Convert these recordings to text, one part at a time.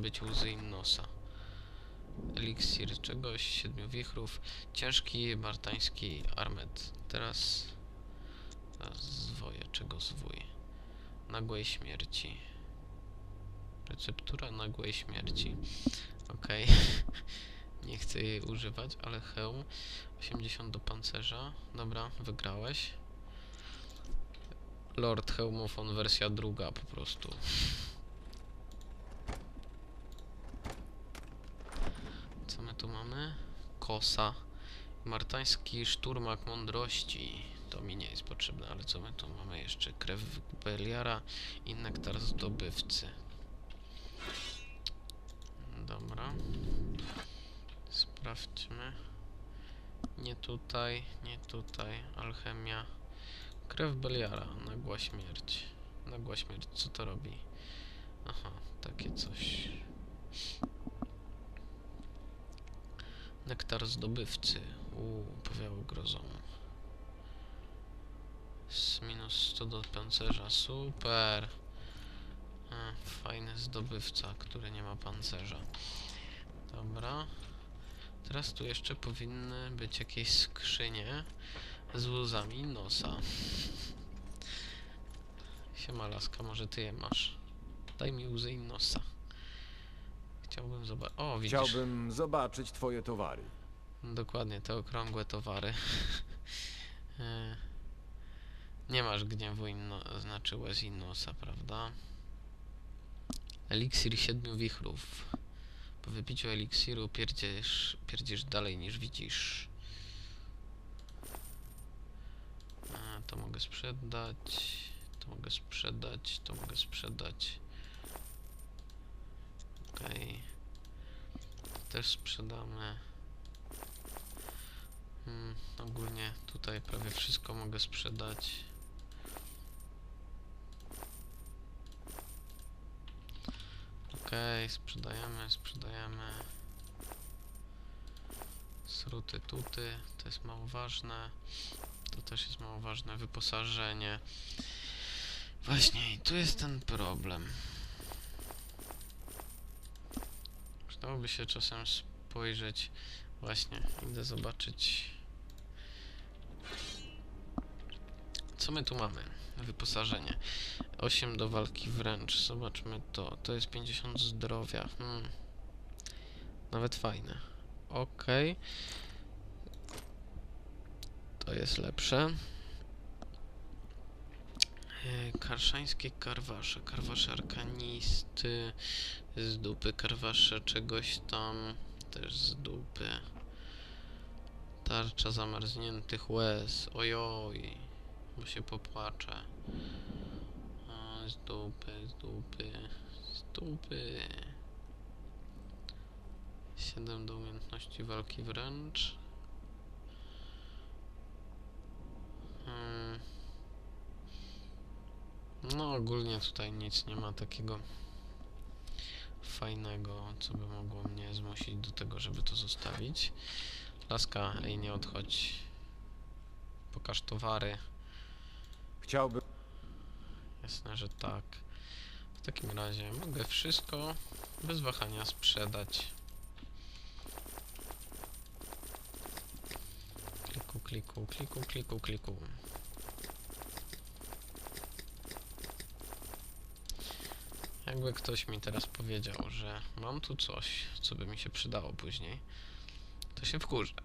być łzy Innosa. Eliksir czegoś, siedmiu wichrów, ciężki martański armet. Teraz, teraz zwoje, czego zwój? Nagłej śmierci. Receptura nagłej śmierci. Okej. Nie chcę jej używać, ale hełm 80 do pancerza. Dobra, wygrałeś. Lord Hełmofon wersja druga po prostu. Co my tu mamy? Kosa. Martański szturmak mądrości. To mi nie jest potrzebne, ale co my tu mamy jeszcze? Krew Beliara i nektar zdobywcy. Dobra. Sprawdźmy. Nie tutaj, nie tutaj. Alchemia. Krew Beliara. Nagła śmierć. Nagła śmierć. Co to robi? Aha, takie coś. Nektar zdobywcy. Uuu, powiało grozą. Z minus 100 do pancerza. Super. A, fajny zdobywca, który nie ma pancerza. Dobra. Teraz tu jeszcze powinny być jakieś skrzynie z łzami nosa. Siema laska, może ty je masz. Daj mi łzy i nosa. Chciałbym zobaczyć. O, widzisz. Chciałbym zobaczyć twoje towary. Dokładnie, te okrągłe towary. E, Nie masz gniewu inno, znaczy łez innosa, prawda? Eliksir siedmiu wichrów. Po wypiciu eliksiru pierdziesz, pierdziesz dalej niż widzisz. E, To mogę sprzedać. To mogę sprzedać. To mogę sprzedać. Okej. To też sprzedamy. Mm, ogólnie tutaj prawie wszystko mogę sprzedać. Okej, sprzedajemy, sprzedajemy. Sruty, tuty, to jest mało ważne. To też jest mało ważne. Wyposażenie. Właśnie, i tu jest ten problem. Przydałoby się czasem spojrzeć. Właśnie, idę zobaczyć. Co my tu mamy? Wyposażenie. 8 do walki wręcz. Zobaczmy to. To jest 50 zdrowia. Hmm. Nawet fajne. Okej. To jest lepsze. E, Karszańskie karwasze. Karwasze arkanisty. Z dupy karwasze czegoś tam. Też z dupy. Tarcza zamarzniętych łez. Ojoj. Bo się popłaczę. O, z dupy, z dupy, z dupy. 7 do umiejętności walki wręcz. Hmm. No ogólnie tutaj nic nie ma takiego fajnego, co by mogło mnie zmusić do tego, żeby to zostawić. Laska, ej nie odchodź. Pokaż towary. Chciałbym... Jasne, że tak. W takim razie mogę wszystko bez wahania sprzedać. Kliku, kliku, kliku, kliku, kliku. Jakby ktoś mi teraz powiedział, że mam tu coś, co by mi się przydało później, to się wkurzę.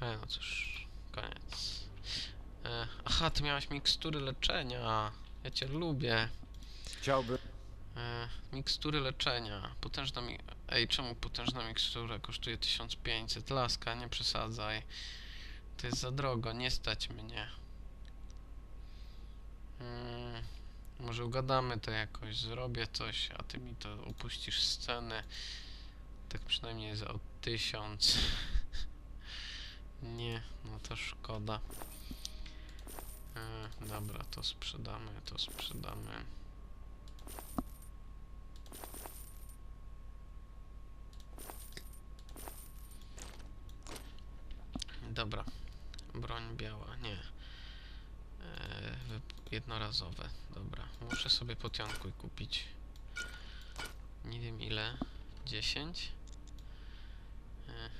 E, no cóż, koniec. E, aha, ty miałeś mikstury leczenia. Ja cię lubię. Chciałbym... E, mikstury leczenia. Potężna mi... Ej, czemu potężna mikstura kosztuje 1500? Laska, nie przesadzaj. To jest za drogo, nie stać mnie. Mm, może ugadamy to jakoś, zrobię coś, a ty mi to opuścisz sceny. Tak przynajmniej za o 1000. nie, no to szkoda. E, dobra, to sprzedamy, to sprzedamy. Dobra. Broń biała, nie. Jednorazowe, dobra. Muszę sobie potionkuj kupić. Nie wiem ile. 10? E.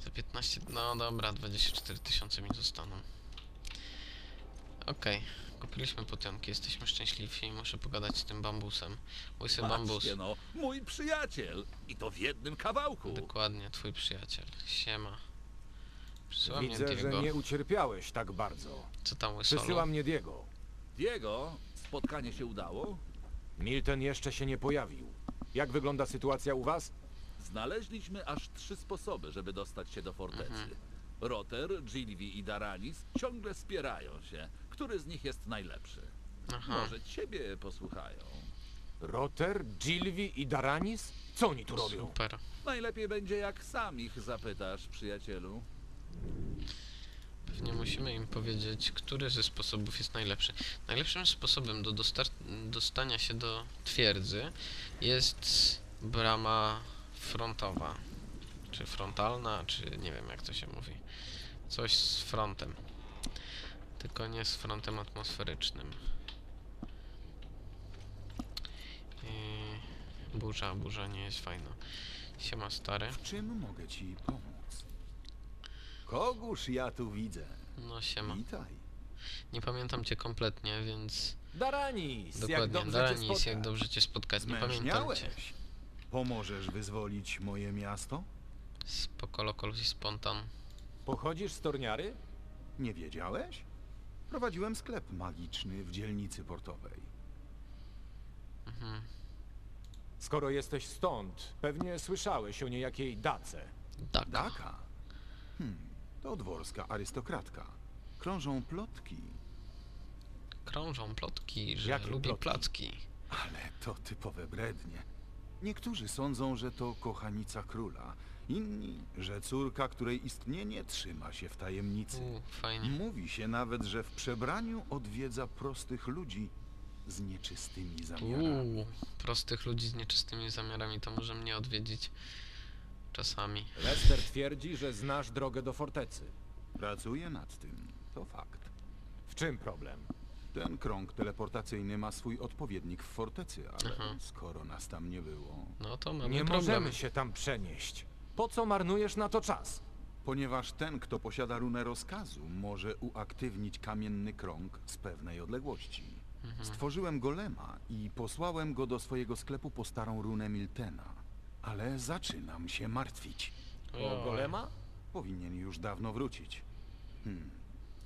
Za 15. No dobra, 24 tysiące mi zostaną. Okej, kupiliśmy potionki, jesteśmy szczęśliwi. Muszę pogadać z tym bambusem. Łysy bambus. No, mój przyjaciel. I to w jednym kawałku. Dokładnie, twój przyjaciel. Siema. Przysyła mnie Widzę, że Diego. nie ucierpiałeś tak bardzo. Co tam łysolo? Przysyła mnie Diego. Diego, spotkanie się udało? Milton jeszcze się nie pojawił. Jak wygląda sytuacja u was? Znaleźliśmy aż trzy sposoby, żeby dostać się do fortecy. Mhm. Roter, Gilvi i Daranis ciągle spierają się. Który z nich jest najlepszy? Aha. Może ciebie posłuchają. Roter, Gilvi i Daranis? Co oni tu robią? Super. Najlepiej będzie, jak sam ich zapytasz, przyjacielu. Pewnie musimy im powiedzieć, który ze sposobów jest najlepszy. Najlepszym sposobem do dostania się do twierdzy jest brama frontowa. Czy frontalna, czy nie wiem jak to się mówi. Coś z frontem. Tylko nie z frontem atmosferycznym. I burza, burza nie jest fajna. Siema stary. W czym mogę ci pomóc? Kogóż ja tu widzę? No siema. Witaj. Nie pamiętam cię kompletnie, więc Daranis! jak Dokładnie, dobrze cię Daranis, jak spotkać. dobrze cię spotkać, nie pamiętam cię. Pomożesz wyzwolić moje miasto? Spoko, i spontan. Pochodzisz z Torniary? Nie wiedziałeś? Prowadziłem sklep magiczny w dzielnicy portowej. Mhm. Skoro jesteś stąd, pewnie słyszałeś o niejakiej Dace. Daka. Daka? Hmm, to dworska arystokratka. Krążą plotki, Krążą plotki, że Jakie lubię plotki? placki. ale to typowe brednie. Niektórzy sądzą, że to kochanica króla, inni, że córka, której istnienie trzyma się w tajemnicy. Uuu, fajnie. Mówi się nawet, że w przebraniu odwiedza prostych ludzi z nieczystymi zamiarami. Uuu, prostych ludzi z nieczystymi zamiarami to może mnie odwiedzić czasami. Lester twierdzi, że znasz drogę do fortecy. Pracuję nad tym, to fakt. W czym problem? Ten krąg teleportacyjny ma swój odpowiednik w fortecy, ale Aha. skoro nas tam nie było, No to mamy Nie problem. możemy się tam przenieść. Po co marnujesz na to czas? ponieważ ten, kto posiada runę rozkazu, może uaktywnić kamienny krąg z pewnej odległości. Mhm. Stworzyłem golema i posłałem go do swojego sklepu po starą runę Miltena, ale zaczynam się martwić. O golema? Powinien już dawno wrócić. Hmm,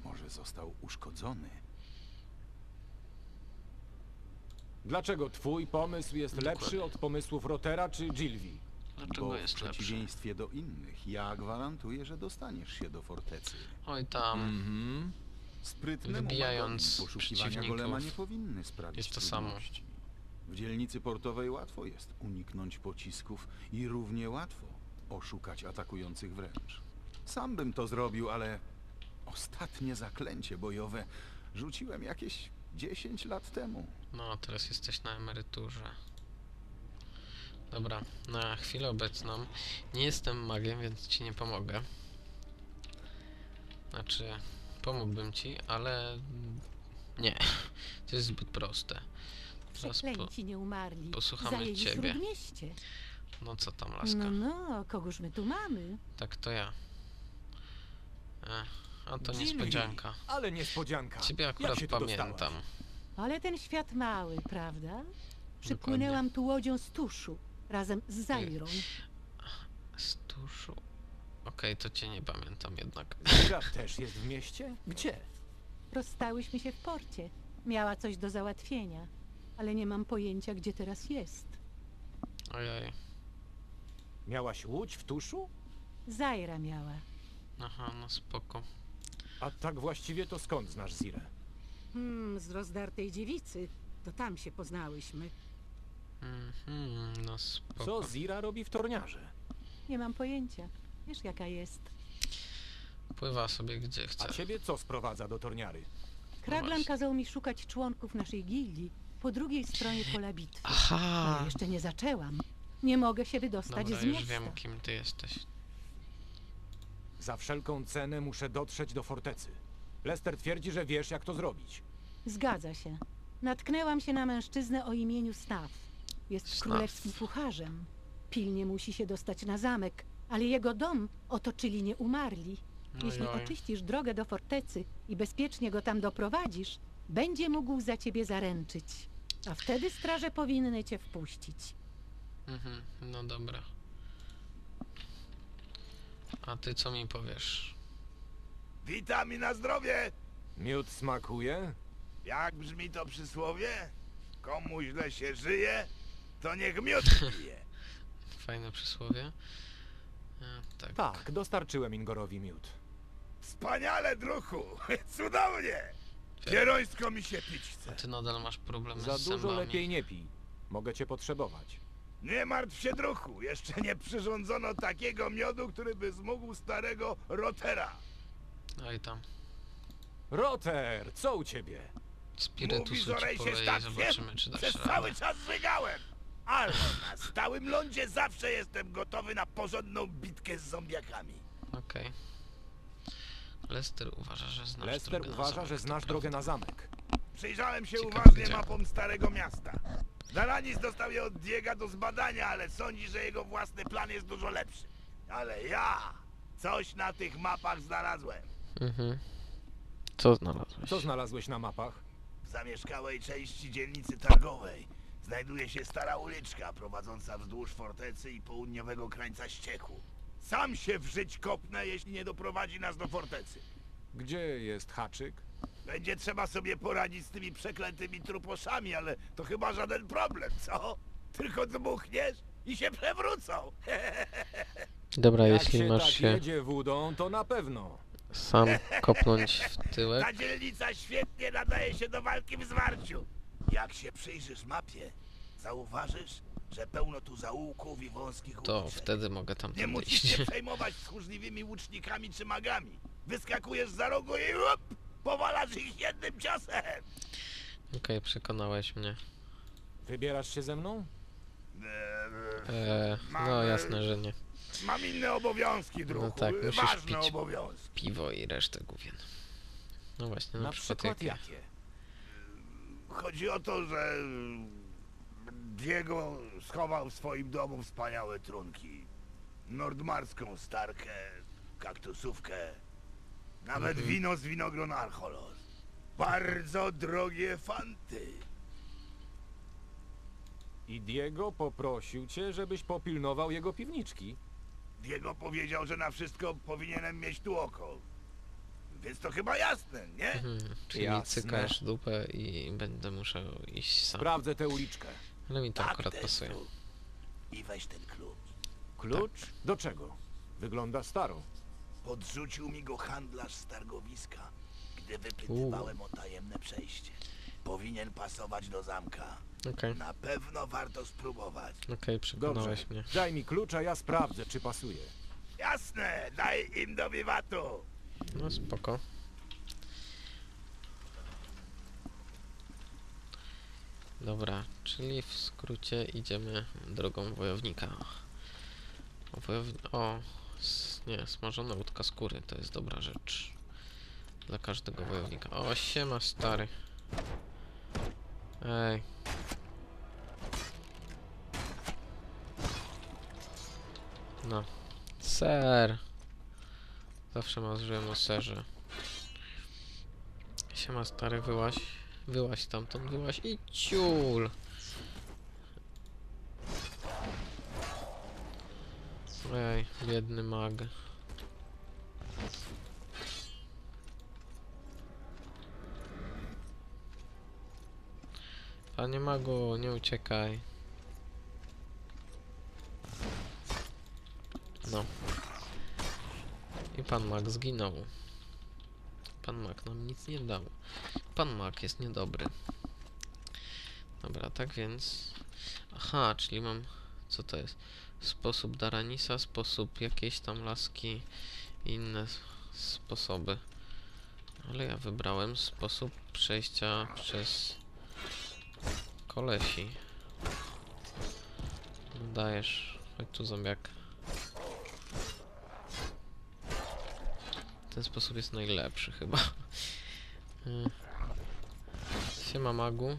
może został uszkodzony. Dlaczego twój pomysł jest Dokładnie. lepszy od pomysłów Rotera czy Gilvi? Dlaczego Bo w jest lepszy? przeciwieństwie do innych, ja gwarantuję, że dostaniesz się do fortecy. Oj tam, Mhm. Sprytnemu Wybijając magowi poszukiwania przeciwników. golema nie powinny sprawić Jest to samo. trudności. W dzielnicy portowej łatwo jest uniknąć pocisków i równie łatwo oszukać atakujących wręcz. Sam bym to zrobił, ale ostatnie zaklęcie bojowe rzuciłem jakieś 10 lat temu. no teraz jesteś na emeryturze. Dobra, na chwilę obecną nie jestem magiem, więc ci nie pomogę. Znaczy, pomógłbym ci, ale nie, to jest zbyt proste. Po, Przeklęci nie umarli. posłuchamy Zajęli ciebie. Śródmieście. no co tam, laska? No, no, kogóż my tu mamy? Tak to ja. E, a to Jimmy, niespodzianka. Ale niespodzianka. Ciebie Jak akurat się tu pamiętam. dostałaś? Ale ten świat mały, prawda? Przypłynęłam tu łodzią z tuszu, razem z Zairą. Z tuszu. Okej, to cię nie pamiętam jednak. Też jest w mieście? Gdzie? Rozstałyśmy się w porcie. Miała coś do załatwienia, ale nie mam pojęcia, gdzie teraz jest. Ojej. Miałaś łódź w tuszu? Zaira miała. Aha, no spoko. A tak właściwie to skąd znasz Zirę? Hmm, z rozdartej dziewicy. To tam się poznałyśmy. Mhm, no spoko. Co Zira robi w Torniarze? Nie mam pojęcia. Wiesz, jaka jest. Pływa sobie gdzie chce. A ciebie co sprowadza do Torniary? Kraglan właśnie. kazał mi szukać członków naszej gildii po drugiej stronie pola bitwy. Aha! Ale jeszcze nie zaczęłam. Nie mogę się wydostać Dobra, z już miasta. wiem kim ty jesteś. Za wszelką cenę muszę dotrzeć do fortecy. Lester twierdzi, że wiesz jak to zrobić. Zgadza się. Natknęłam się na mężczyznę o imieniu Staw. jest Snaf. królewskim kucharzem. Pilnie musi się dostać na zamek, ale jego dom otoczyli nieumarli. Jeśli Ojoj. oczyścisz drogę do fortecy i bezpiecznie go tam doprowadzisz, będzie mógł za ciebie zaręczyć. A wtedy straże powinny cię wpuścić. Mhm, no dobra. A ty co mi powiesz? Witam i na zdrowie! Miód smakuje? Jak brzmi to przysłowie? Komu źle się żyje, to niech miód pije. Fajne przysłowie. E, tak. Tak, dostarczyłem Ingorowi miód. Wspaniale, druchu! Cudownie! Pierońsko mi się pić A chce. ty nadal masz problemy Za z dużo zębami. lepiej nie pij. Mogę cię potrzebować. Nie martw się, druchu. Jeszcze nie przyrządzono takiego miodu, który by zmógł starego Rotera. No i tam. Roter, co u ciebie? Mówi Spirytusu ci Zorej się poleję i tak zobaczymy, czy dasz przez radę. cały czas żygałem. Ale na stałym lądzie zawsze jestem gotowy na porządną bitkę z zombiakami. Okej. Lester uważa, że znasz Lester drogę na uważa, zamek, że znasz drogę na zamek. Przyjrzałem się Ciekawe uważnie gdzie. mapom Starego Miasta. Zaranis dostał je od Diega do zbadania, ale sądzi, że jego własny plan jest dużo lepszy. Ale ja coś na tych mapach znalazłem. Mhm. Co znalazłeś? Co znalazłeś na mapach? W zamieszkałej części dzielnicy targowej znajduje się stara uliczka prowadząca wzdłuż fortecy i południowego krańca ścieku. Sam się w żyć kopnę, jeśli nie doprowadzi nas do fortecy. Gdzie jest haczyk? Będzie trzeba sobie poradzić z tymi przeklętymi truposzami, ale to chyba żaden problem, co? Tylko dmuchniesz i się przewrócą. Dobra, Jak jeśli się masz tak się jedzie wódą, to na pewno. sam kopnąć w tyłek, Ta dzielnica świetnie nadaje się do walki w zwarciu. Jak się przyjrzysz mapie, zauważysz, że pełno tu zaułków i wąskich to uliczek. wtedy mogę tam Nie musisz iść. się przejmować tchórzliwymi łucznikami czy magami. Wyskakujesz za rogu i up, powalasz ich jednym ciosem. Okej, przekonałeś mnie. Wybierasz się ze mną? Eee, Eee, no jasne, że nie. Mam inne obowiązki, druhu. tak, musisz Ważne pić. obowiązki. Piwo i resztę główien. No właśnie, na, Na przykład, przykład jakie? jakie? Chodzi o to, że Diego schował w swoim domu wspaniałe trunki. Nordmarską starkę, kaktusówkę, nawet Mhm. wino z winogron Archolos. Bardzo drogie fanty. I Diego poprosił cię, żebyś popilnował jego piwniczki. Diego powiedział, że na wszystko powinienem mieć tu oko. Więc to chyba jasne, nie? Mhm, czyli Jasne. cykasz dupę i będę musiał iść sam. Sprawdzę tę uliczkę. Ale mi to akurat testu. pasuje. I weź ten klucz. Klucz? Do czego? Wygląda staro. Podrzucił mi go handlarz z targowiska, gdy wypytywałem o tajemne przejście. Powinien pasować do zamka. Okej, Na pewno warto spróbować. okej, Dobrze. przekonałeś mnie. Daj mi klucz, a ja sprawdzę, czy pasuje. Jasne, daj im do wiwatu. No spoko. Dobra, czyli w skrócie idziemy drogą wojownika. O, wojowni o nie, smażona łódka skóry, to jest dobra rzecz. Dla każdego wojownika. O, siema stary. Ej. No. Ser. Zawsze marzyłem o serze. Siema stary, wyłaś. Wyłaś stamtąd, wyłaś i ciul. Ej, biedny mag. Panie magu, nie uciekaj. No. I pan Mak zginął. Pan Mak nam nic nie dał. Pan Mak jest niedobry. Dobra, tak więc... Aha, czyli mam... Co to jest? Sposób Daranisa, sposób jakiejś tam laski inne sposoby. Ale ja wybrałem sposób przejścia przez kolesi. Dajesz. Chodź tu zombiak. Ten sposób jest najlepszy chyba. Y. Siema magu.